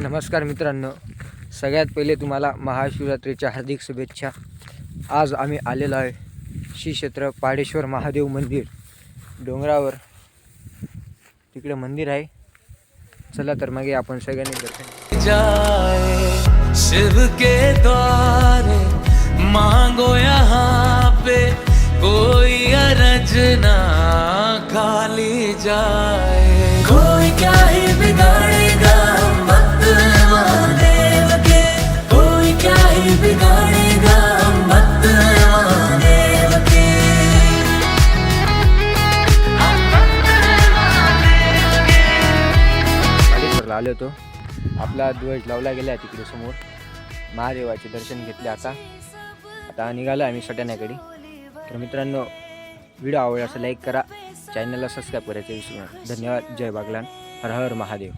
नमस्कार मित्रांनो. सगळ्यात पहिले तुम्हाला महाशिवरात्रीच्या हार्दिक शुभेच्छा. आज आम्ही आलेलो आहे श्री क्षेत्र पाडेश्वर महादेव मंदिर डोंगरावर. तिकडे मंदिर आहे. चला तर मग आपण सगळ्यांनी दर्शन जाए शिव के द्वारे मांगो यहाँ पे कोई अरज ना खाली जाए। कोई क्या आलो होतो. आपला ध्वज लावला गेला आहे तिकडे समोर. महादेवाचे दर्शन घेतले आता. आता निघालो आम्ही सटाण्याकडे तर मित्रांनो व्हिडिओ आवडला असं लाईक करा. चॅनलला सबस्क्राईब करायचं विसरू नका. धन्यवाद. जय बागलान. हर हर महादेव.